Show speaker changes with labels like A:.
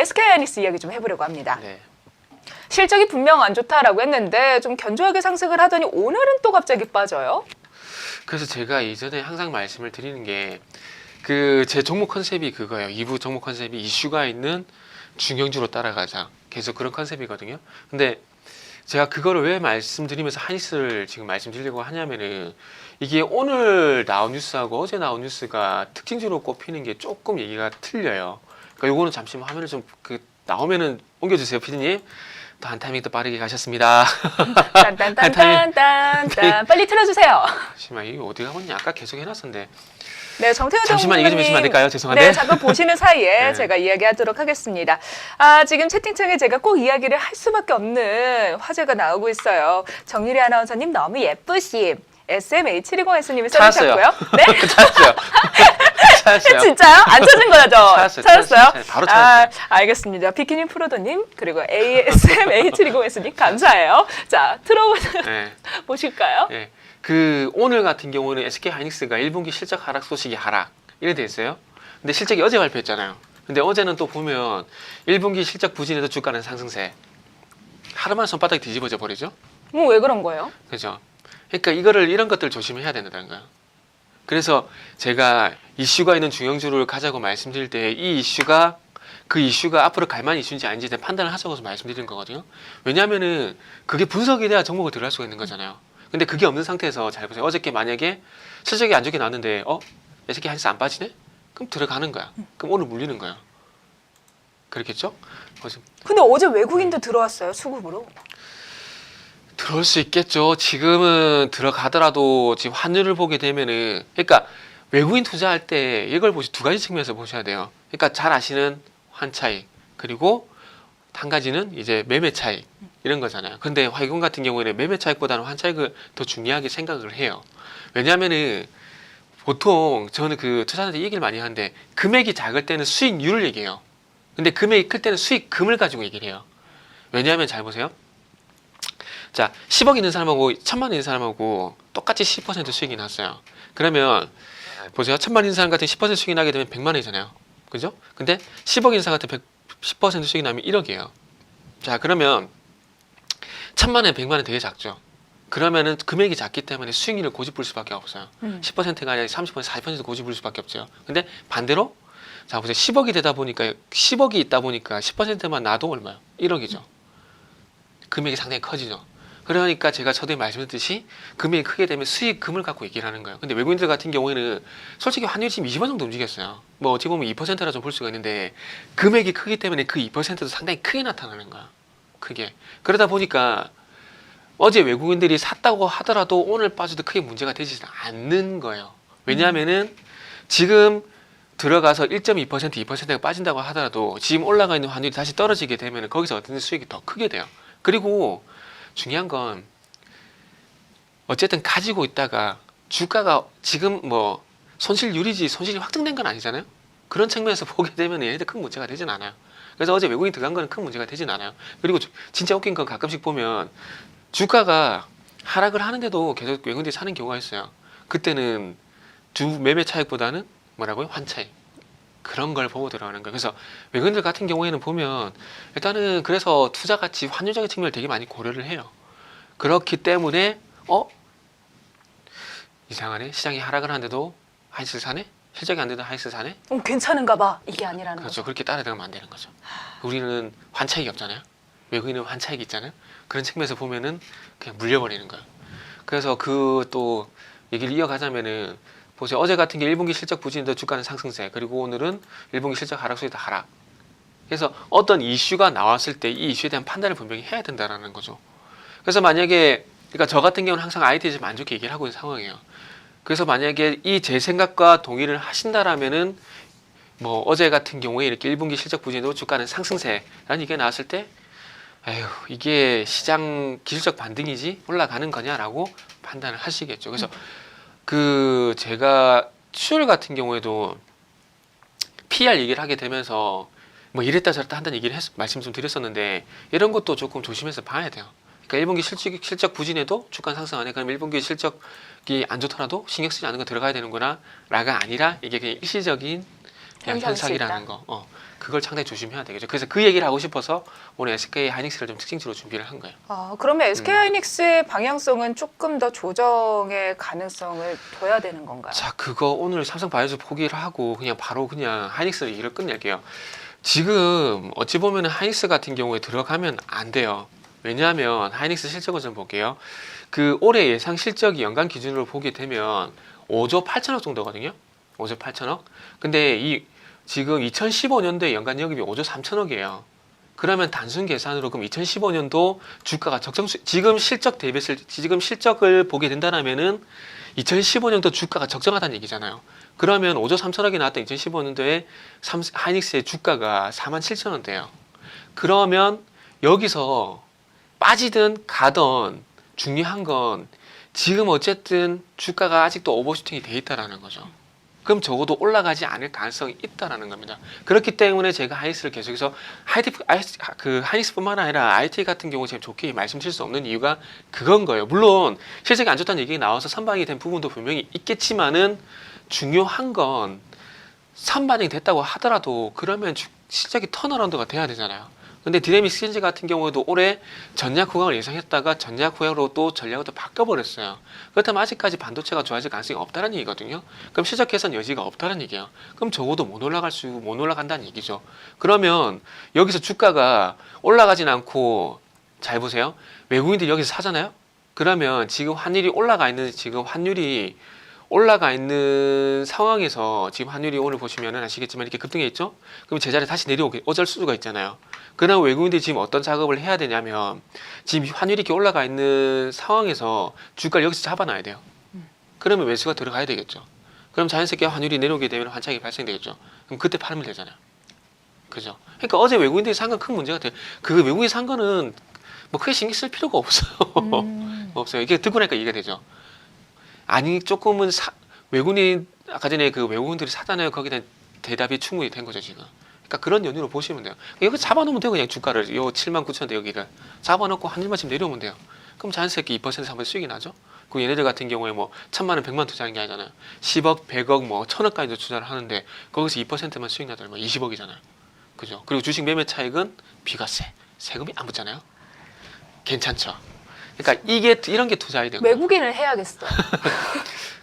A: SK 하이닉스 이야기 좀 해보려고 합니다.
B: 네.
A: 실적이 분명 안 좋다라고 했는데 좀 견조하게 상승을 하더니 오늘은 또 갑자기 빠져요.
B: 그래서 제가 이전에 항상 말씀을 드리는 게 그 제 종목 컨셉이 그거예요. 2부 종목 컨셉이 이슈가 있는 중형주로 따라가자. 계속 그런 컨셉이거든요. 근데 제가 그거를 왜 말씀드리면서 하이스를 지금 말씀드리려고 하냐면은 이게 오늘 나온 뉴스하고 어제 나온 뉴스가 특징주로 꼽히는 게 조금 얘기가 틀려요. 그러니까 요거는 잠시만 화면을 좀 그 나오면은 옮겨주세요, 피디님. 또 한 타이밍 더 빠르게 가셨습니다.
A: 딴딴딴딴딴 빨리 틀어주세요.
B: 잠시만 이게 어디 가봤냐? 아까 계속 해놨었는데.
A: 네, 정태호
B: 잠시만 이거 좀 해주시면 안 될까요? 죄송한데.
A: 네, 잠깐 보시는 사이에
B: 네.
A: 제가 이야기하도록 하겠습니다. 아, 지금 채팅창에 제가 꼭 이야기를 할 수밖에 없는 화제가 나오고 있어요. 정유리 아나운서님 너무 예쁘심. SMH10S님이
B: 찾았어요.
A: 써주셨고요. 네?
B: 찾았어요. 찾았어요.
A: 진짜요? 안 찾은 거죠?
B: 찾았어요.
A: 찾았어요?
B: 찾았어요. 바로 찾았어요.
A: 아, 알겠습니다. 비키니 프로도님 그리고 ASMH10S님 감사해요. 자,
B: 네.
A: 틀어보실까요?
B: 네. 그 오늘 같은 경우는 SK 하이닉스가 1분기 실적 하락 소식이 하락 이래 돼 있어요. 근데 실적이 어제 발표했잖아요. 근데 어제는 또 보면 1분기 실적 부진에도 주가는 상승세. 하루만 손바닥 뒤집어져 버리죠.
A: 뭐 왜 그런 거예요?
B: 그죠? 그러니까 이거를 이런 것들 조심해야 된다는 거예요. 그래서 제가 이슈가 있는 중형주를 가자고 말씀드릴 때 이 이슈가 그 이슈가 앞으로 갈 만한 이슈인지 아닌지 대한 판단을 하자고 해서 말씀드리는 거거든요. 왜냐하면은 그게 분석이 돼야 종목을 들어갈 수가 있는 거잖아요. 근데 그게 없는 상태에서 잘 보세요. 어저께 만약에 실적이 안 좋게 나왔는데 어? SK 한스 안 빠지네? 그럼 들어가는 거야. 그럼 오늘 물리는 거야. 그렇겠죠?
A: 근데 어제 외국인도 들어왔어요 수급으로.
B: 들어올 수 있겠죠. 지금은 들어가더라도 지금 환율을 보게 되면은 그러니까 외국인 투자할 때 이걸 보시 두 가지 측면에서 보셔야 돼요. 그러니까 잘 아시는 환 차익 그리고 한 가지는 이제 매매 차익 이런 거잖아요. 근데 화이공 같은 경우에는 매매 차익보다는 환 차익을 더 중요하게 생각을 해요. 왜냐하면은 보통 저는 그 투자자한테 얘기를 많이 하는데 금액이 작을 때는 수익률을 얘기해요. 근데 금액이 클 때는 수익금을 가지고 얘기를 해요. 왜냐하면 잘 보세요. 자, 10억 있는 사람하고 1000만 있는 사람하고 똑같이 10% 수익이 났어요. 그러면 보세요. 1000만 있는 사람 같은 10% 수익이 나게 되면 100만 원이잖아요. 그죠? 근데 10억 있는 사람 같은 100, 10% 수익이 나면 1억이에요. 자, 그러면 1000만 원, 100만 원 되게 작죠. 그러면은 금액이 작기 때문에 수익률을 고집볼 수밖에 없어요.
A: 음.
B: 10%가 아니라 30%, 40% 고집을 수밖에 없죠. 근데 반대로 자 보세요. 10억이 되다 보니까 10억이 있다 보니까 10%만 나도 얼마요? 1억이죠. 금액이 상당히 커지죠. 그러니까 제가 저도 말씀드렸듯이 금액이 크게 되면 수익금을 갖고 얘기를 하는 거예요. 근데 외국인들 같은 경우에는 솔직히 환율이 지금 20원 정도 움직였어요. 뭐 어찌 보면 2%라 좀 볼 수가 있는데 금액이 크기 때문에 그 2%도 상당히 크게 나타나는 거야. 크게. 그러다 보니까 어제 외국인들이 샀다고 하더라도 오늘 빠져도 크게 문제가 되지 않는 거예요. 왜냐하면은 지금 들어가서 1.2% 2%가 빠진다고 하더라도 지금 올라가 있는 환율이 다시 떨어지게 되면 거기서 어떤 수익이 더 크게 돼요. 그리고 중요한 건 어쨌든 가지고 있다가 주가가 지금 뭐 손실률이지 손실이 확정된 건 아니잖아요. 그런 측면에서 보게 되면 얘네들 큰 문제가 되진 않아요. 그래서 어제 외국인 들어간 거는 큰 문제가 되진 않아요. 그리고 주- 진짜 웃긴 건 가끔씩 보면 주가가 하락을 하는데도 계속 외국인들이 사는 경우가 있어요. 그때는 주 매매 차익보다는 뭐라고요? 환 차익. 그런 걸 보고 들어가는 거예요. 그래서 외국인들 같은 경우에는 보면 일단은 그래서 투자 가치 환율적인 측면을 되게 많이 고려를 해요. 그렇기 때문에 어 이상하네 시장이 하락을 하는데도 하이스 사네 실적이 안 돼도 하이스 사네
A: 어, 괜찮은가 봐. 이게 아니라는
B: 그렇죠. 그렇게 따라들어가면 안 되는 거죠. 우리는 환차익이 없잖아요. 외국인은 환차익이 있잖아요. 그런 측면에서 보면은 그냥 물려버리는 거예요. 그래서 그 또 얘기를 이어가자면은 보세요. 어제 같은 게 1분기 실적 부진인데 주가는 상승세 그리고 오늘은 1분기 실적 하락 소리 다 하락. 그래서 어떤 이슈가 나왔을 때 이 이슈에 대한 판단을 분명히 해야 된다라는 거죠. 그래서 만약에 그러니까 저 같은 경우는 항상 안 좋게 얘기를 하고 있는 상황이에요. 그래서 만약에 이 제 생각과 동의를 하신다라면은 뭐 어제 같은 경우에 이렇게 1분기 실적 부진으로 주가는 상승세라는 얘기가 나왔을 때 에휴 이게 시장 기술적 반등이지 올라가는 거냐라고 판단을 하시겠죠. 그래서 그 제가 수요일 같은 경우에도 PR 얘기를 하게 되면서 뭐 이랬다 저랬다 한다는 얘기를 했, 말씀 좀 드렸었는데 이런 것도 조금 조심해서 봐야 돼요. 그러니까 1분기 실적, 실적 부진에도 주가 상승하네. 그럼 1분기 실적이 안 좋더라도 신경 쓰지 않는 거 들어가야 되는구나. 라가 아니라 이게 그냥 일시적인 그냥 현상이라는. 거. 어, 그걸 상당히 조심해야 되겠죠. 그래서 그 얘기를 하고 싶어서 오늘 SK 하이닉스를 좀 특징지로 준비를 한 거예요.
A: 아, 그러면
B: 음.
A: SK 하이닉스의 방향성은 조금 더 조정의 가능성을 둬야 되는 건가요?
B: 자, 그거 오늘 삼성 바이오즈 포기를 하고 그냥 바로 그냥 하이닉스 얘기를 끝낼게요. 지금 어찌 보면 하이닉스 같은 경우에 들어가면 안 돼요. 왜냐하면 하이닉스 실적을 좀 볼게요. 그 올해 예상 실적이 연간 기준으로 보게 되면 5조 8천억 정도거든요. 5조 8천억. 근데 이 지금 2015년도에 연간 영입이 5조 3천억이에요. 그러면 단순 계산으로 그럼 2015년도 주가가 적정 수, 지금 실적 대비했을 때- 지금 실적을 보게 된다라면은 2015년도 주가가 적정하다는 얘기잖아요. 그러면 5조 3천억이 나왔던 2015년도에 삼, 하이닉스의 주가가 4만 7천 원대요. 그러면 여기서 빠지든 가든 중요한 건 지금 어쨌든 주가가 아직도 오버슈팅이 돼 있다라는 거죠. 그럼 적어도 올라가지 않을 가능성이 있다라는 겁니다. 그렇기 때문에 제가 하이닉스를 계속해서 하이티 그 하이닉스뿐만 아니라 IT 같은 경우 제가 좋게 말씀드릴 수 없는 이유가 그건 거예요. 물론 실적이 안 좋다는 얘기가 나와서 선방이 된 부분도 분명히 있겠지만은 중요한 건 선반영이 됐다고 하더라도 그러면 주- 실적이 턴어라운드가 돼야 되잖아요. 근데 디나믹스 현재 같은 경우에도 올해 전략 후강을 예상했다가 전략 후강으로 또 전략을 또 바꿔버렸어요. 그렇다면 아직까지 반도체가 좋아질 가능성이 없다는 얘기거든요. 그럼 실적 개선 여지가 없다는 얘기예요. 그럼 적어도 못 올라갈 수, 못 올라간다는 얘기죠. 그러면 여기서 주가가 올라가진 않고 잘 보세요. 외국인들이 여기서 사잖아요. 그러면 지금 환율이 올라가 있는 지금 환율이 올라가 있는 상황에서 지금 환율이 오늘 보시면은 아시겠지만 이렇게 급등해 있죠? 그럼 제자리 다시 내려오게 어쩔 수가 있잖아요. 그러나 외국인들이 지금 어떤 작업을 해야 되냐면 지금 환율이 이렇게 올라가 있는 상황에서 주가를 여기서 잡아놔야 돼요. 그러면 매수가 들어가야 되겠죠. 그럼 자연스럽게 환율이 내려오게 되면 환착이 발생되겠죠. 그럼 그때 팔면 되잖아요. 그죠? 그러니까 어제 외국인들이 산 건 큰 문제가 돼요. 그 외국인이 산 거는 뭐 크게 신경 쓸 필요가 없어요.
A: 음.
B: 없어요. 이게 듣고 나니까 이해가 되죠. 아니 조금은 사, 외국인 아까 전에 그 외국인들이 사잖아요. 거기에 대한 대답이 충분히 된 거죠 지금. 그러니까 그런 연유로 보시면 돼요. 여기 잡아놓으면 돼요. 그냥 주가를 요 7만 9천 대 여기를 잡아놓고 한 일만 지금 내려오면 돼요. 그럼 자연스럽게 2% 3% 수익이 나죠. 그 얘네들 같은 경우에 뭐 천만 원, 백만 투자하는 게 아니잖아요. 10억, 100억, 뭐 천억까지도 투자를 하는데 거기서 2%만 수익 나더라면 20억이잖아요. 그죠? 그리고 주식 매매 차익은 비과세, 세금이 안 붙잖아요. 괜찮죠. 그러니까 이게 이런 게 되는 거예요.
A: 외국인을 해야겠어.